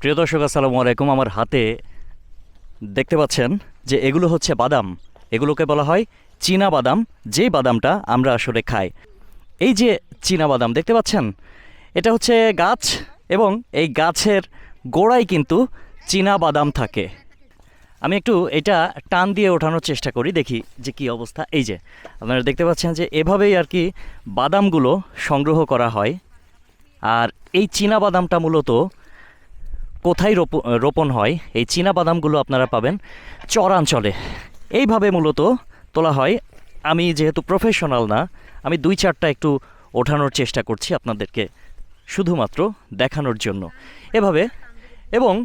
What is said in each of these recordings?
প্রিয় দর্শক, আসসালামু আলাইকুম। আমার হাতে দেখতে পাচ্ছেন যে এগুলো হচ্ছে বাদাম। এগুলোকে বলা হয় চীনা বাদাম। যেই বাদামটা আমরা আসলে খাই। এই যে চীনা বাদাম, দেখতে পাচ্ছেন? এটা হচ্ছে গাছ এবং এই গাছের গোড়ায় কিন্তু চীনা বাদাম থাকে। আমি একটু এটা টান দিয়ে ওঠানোর চেষ্টা করি, দেখি যে কি অবস্থা। এই যে, আপনারা দেখতে পাচ্ছেন যে এভাবেই আর কি বাদামগুলো সংগ্রহ করা হয়। আর এই চীনা বাদামটা মূলত কোথায় রোপ- রোপণ হয়, এই চীনা বাদামগুলো আপনারা পাবেন চরাঞ্চলে। এইভাবে মূলত তোলা হয়। আমি যেহেতু প্রফেশনাল না, আমি দুই চারটা একটু ওঠানোর চেষ্টা করছি আপনাদেরকে শুধুমাত্র দেখানোর জন্য। এভাবে, এবং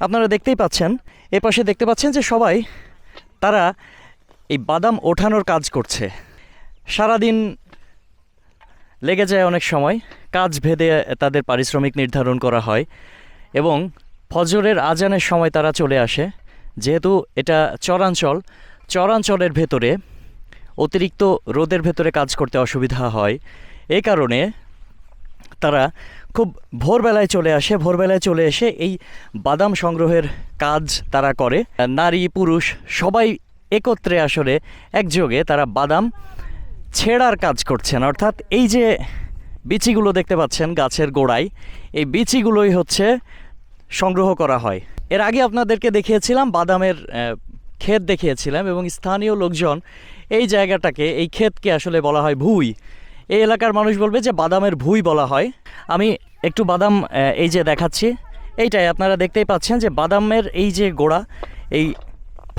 আপনারা দেখতেই পাচ্ছেন এ পাশে দেখতে পাচ্ছেন যে সবাই তারা এই বাদাম ওঠানোর কাজ করছে। সারাদিন লেগে যায় অনেক সময়, কাজ ভেদে তাদের পারিশ্রমিক নির্ধারণ করা হয়। এবং ফজরের আজানের সময় তারা চলে আসে। যেহেতু এটা চরাঞ্চল, চরাঞ্চলের ভেতরে অতিরিক্ত রোদের ভেতরে কাজ করতে অসুবিধা হয়। এই কারণে তারা খুব ভোরবেলায় চলে আসে, ভোরবেলায় চলে এসে এই বাদাম সংগ্রহের কাজ তারা করে। নারী, পুরুষ সবাই একত্রে আসলে একযোগে তারা বাদাম ছেঁড়ার কাজ করছেন। অর্থাৎ এই যে বিচিগুলো দেখতে পাচ্ছেন গাছের গোড়ায়, এই বিচিগুলোই হচ্ছে সংগ্রহ করা হয়। এর আগে আপনাদেরকে দেখিয়েছিলাম, বাদামের ক্ষেত দেখিয়েছিলাম এবং স্থানীয় লোকজন এই জায়গাটাকে, এই ক্ষেতকে আসলে বলা হয় ভুই। এই এলাকার মানুষ বলবে যে বাদামের ভুই বলা হয়। আমি একটু বাদাম এই যে দেখাচ্ছি, এইটাই। আপনারা দেখতেই পাচ্ছেন যে বাদামের এই যে গোড়া, এই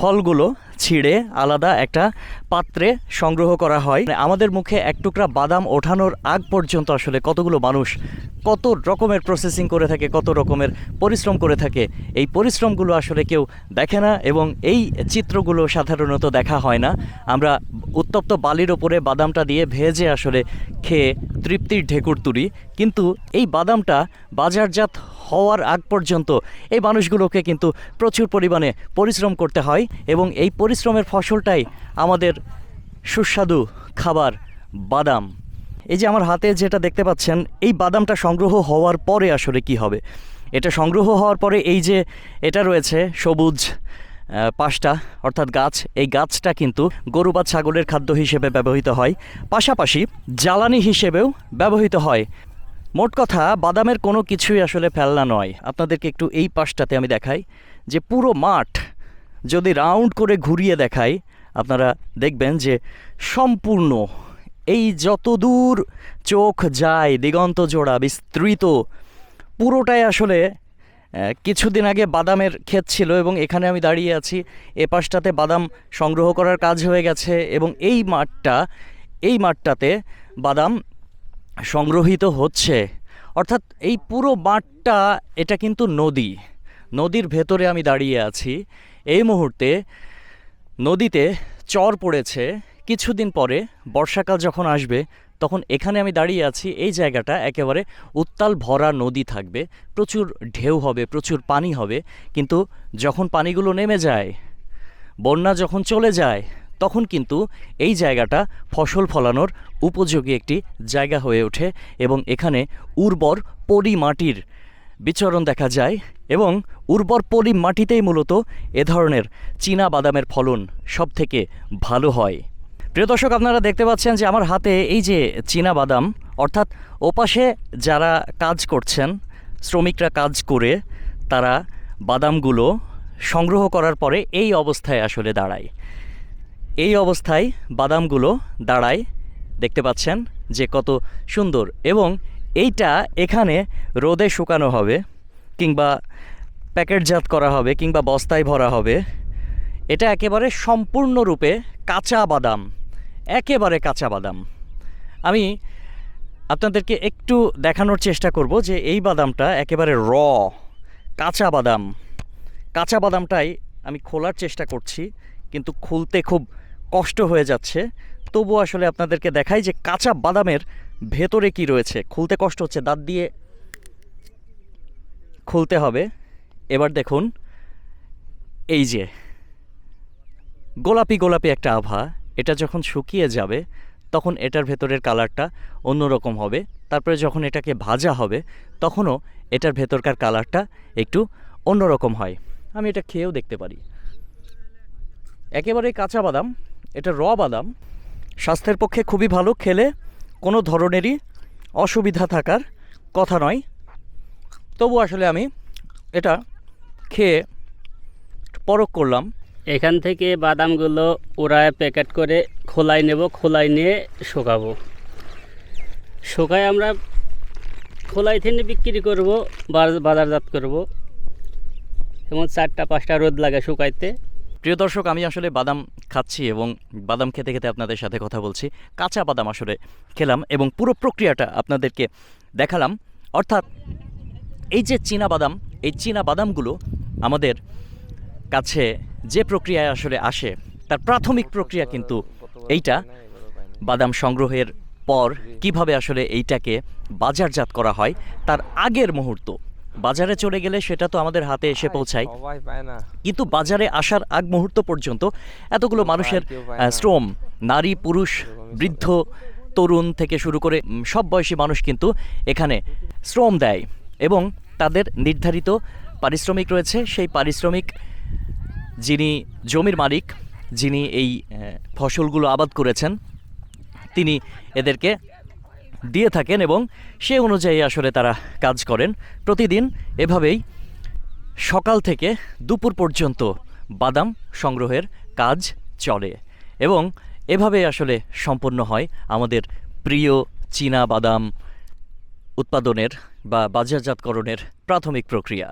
ফলগুলো ছিঁড়ে আলাদা একটা পাত্রে সংগ্রহ করা হয়। মানে আমাদের মুখে এক টুকরা বাদাম ওঠানোর আগ পর্যন্ত আসলে কতগুলো মানুষ কত রকমের প্রসেসিং করে থাকে, কত রকমের পরিশ্রম করে থাকে, এই পরিশ্রমগুলো আসলে কেউ দেখে না এবং এই চিত্রগুলো সাধারণত দেখা হয় না। আমরা উত্তপ্ত বালির ওপরে বাদামটা দিয়ে ভেজে আসলে খেয়ে তৃপ্তির ঢেকুর তুলি। কিন্তু এই বাদামটা বাজারজাত হওয়ার আগ পর্যন্ত এই মানুষগুলোকে কিন্তু প্রচুর পরিমাণে পরিশ্রম করতে হয় এবং এই পরিশ্রমের ফসলটাই আমাদের সুস্বাদু খাবার বাদাম। এই যে আমার হাতে যেটা দেখতে পাচ্ছেন, এই বাদামটা সংগ্রহ হওয়ার পরে আসলে কি হবে? এটা সংগ্রহ হওয়ার পরে এই যে এটা রয়েছে সবুজ পাশটা, অর্থাৎ গাছ, এই গাছটা কিন্তু গরু বা ছাগলের খাদ্য হিসেবে ব্যবহৃত হয়। পাশাপাশি জ্বালানি হিসেবেও ব্যবহৃত হয়। মোট কথা, বাদামের কোনো কিছুই আসলে ফেলনা নয়। আপনাদেরকে একটু এই পাশটাতে আমি দেখাই যে পুরো মাঠ যদি রাউন্ড করে ঘুরিয়ে দেখাই, আপনারা দেখবেন যে সম্পূর্ণ এই যত দূর চোখ যায়, দিগন্ত জোড়া বিস্তৃত, পুরোটাই আসলে কিছুদিন আগে বাদামের ক্ষেত ছিল এবং এখানে আমি দাঁড়িয়ে আছি। এ পাশটাতে বাদাম সংগ্রহ করার কাজ হয়ে গেছে এবং এই মাঠটা, এই মাঠটাতে বাদাম সংগ্রহীত হচ্ছে। অর্থাৎ এই পুরো মাঠটা, এটা কিন্তু নদী। নদীর ভেতরে আমি দাঁড়িয়ে আছি। এই মুহূর্তে নদীতে চর পড়েছে। কিছুদিন পরে বর্ষাকাল যখন আসবে, তখন এখানে আমি দাঁড়িয়ে আছি। এই জায়গাটা একেবারে উত্তাল ভরা নদী থাকবে। প্রচুর ঢেউ হবে, প্রচুর পানি হবে। কিন্তু যখন পানিগুলো নেমে যায়, বন্যা যখন চলে যায়, তখন কিন্তু এই জায়গাটা ফসল ফলানোর উপযোগী একটি জায়গা হয়ে ওঠে এবং এখানে উর্বর পলি মাটির বিচরণ দেখা যায় এবং উর্বর পলি মাটিতেই মূলত এ ধরনের চীনা বাদামের ফলন সব থেকে ভালো হয়। প্রিয় দর্শক, আপনারা দেখতে পাচ্ছেন যে আমার হাতে এই যে চীনা বাদাম, অর্থাৎ ওপাশে যারা কাজ করছেন, শ্রমিকরা কাজ করে, তারা বাদামগুলো সংগ্রহ করার পরে এই অবস্থায় আসলে দাঁড়ায়। এই অবস্থায় বাদামগুলো দাঁড়ায়, দেখতে পাচ্ছেন যে কত সুন্দর এবং এইটা এখানে রোদে শুকানো হবে কিংবা প্যাকেটজাত করা হবে কিংবা বস্তায় ভরা হবে। এটা একেবারে সম্পূর্ণরূপে কাঁচা বাদাম। একেবারে কাঁচা বাদাম। আমি আপনাদেরকে একটু দেখানোর চেষ্টা করব যে এই বাদামটা একেবারে র, কাঁচা বাদাম। কাঁচা বাদামটাই আমি খোলার চেষ্টা করছি, কিন্তু খুলতে খুব কষ্ট হয়ে যাচ্ছে। তবু আসলে আপনাদেরকে দেখাই যে কাঁচা বাদামের ভেতরে কি রয়েছে। খুলতে কষ্ট হচ্ছে, দাঁত দিয়ে খুলতে হবে। এবার দেখুন, এই যে, গোলাপি গোলাপি একটা আভা, এটা যখন শুকিয়ে যাবে, তখন এটার ভেতরের কালারটা অন্যরকম হবে। তারপরে যখন এটাকে ভাজা হবে, তখনও এটার ভেতরকার কালারটা একটু অন্যরকম হয়। আমি এটা খেয়েও দেখতে পারি। একেবারে কাঁচা বাদাম, এটা র বাদাম। স্বাস্থ্যের পক্ষে খুবই ভালো, খেলে কোনো ধরনেরই অসুবিধা থাকার কথা নয়। তবু আসলে আমি এটা খেয়ে পরখ করলাম। এখান থেকে বাদামগুলো ওরায় প্যাকেট করে খোলাই নেব খোলাই নিয়ে শুকাবো। শুকায় আমরা খোলাই থেকে বিক্রি করব বাজারজাত করব। এবং চারটা পাঁচটা রোদ লাগে শুকাইতে। প্রিয় দর্শক আমি আসলে বাদাম খাচ্ছি এবং বাদাম খেতে খেতে আপনাদের সাথে কথা বলছি। কাঁচা বাদাম আসলে খেলাম এবং পুরো প্রক্রিয়াটা আপনাদেরকে দেখালাম। অর্থাৎ এই যে চীনা বাদাম এই চীনা বাদামগুলো আমাদের কাছে যে প্রক্রিয়ায় আসলে আসে তার প্রাথমিক প্রক্রিয়া কিন্তু এইটা। বাদাম সংগ্রহের পর কীভাবে আসলে এইটাকে বাজারজাত করা হয় তার আগের মুহূর্ত। বাজারে চলে গেলে সেটা তো আমাদের হাতে এসে পৌঁছায়। কিন্তু বাজারে আসার আগ মুহূর্ত পর্যন্ত এতগুলো মানুষের। শ্রম নারী পুরুষ বৃদ্ধ তরুণ থেকে শুরু করে সব বয়সী মানুষ কিন্তু এখানে শ্রম দেয় এবং তাদের নির্ধারিত পারিশ্রমিক রয়েছে, সেই পারিশ্রমিক যিনি জমির মালিক, যিনি এই ফসলগুলো আবাদ করেছেন, তিনি এদেরকে দিয়ে থাকেন এবং সে অনুযায়ী আসলে তারা কাজ করেন। প্রতিদিন এভাবেই সকাল থেকে দুপুর পর্যন্ত বাদাম সংগ্রহের কাজ চলে এবং এভাবে আসলে সম্পন্ন হয় আমাদের প্রিয় চীনা বাদাম উৎপাদনের বা বাজারজাতকরণের প্রাথমিক প্রক্রিয়া।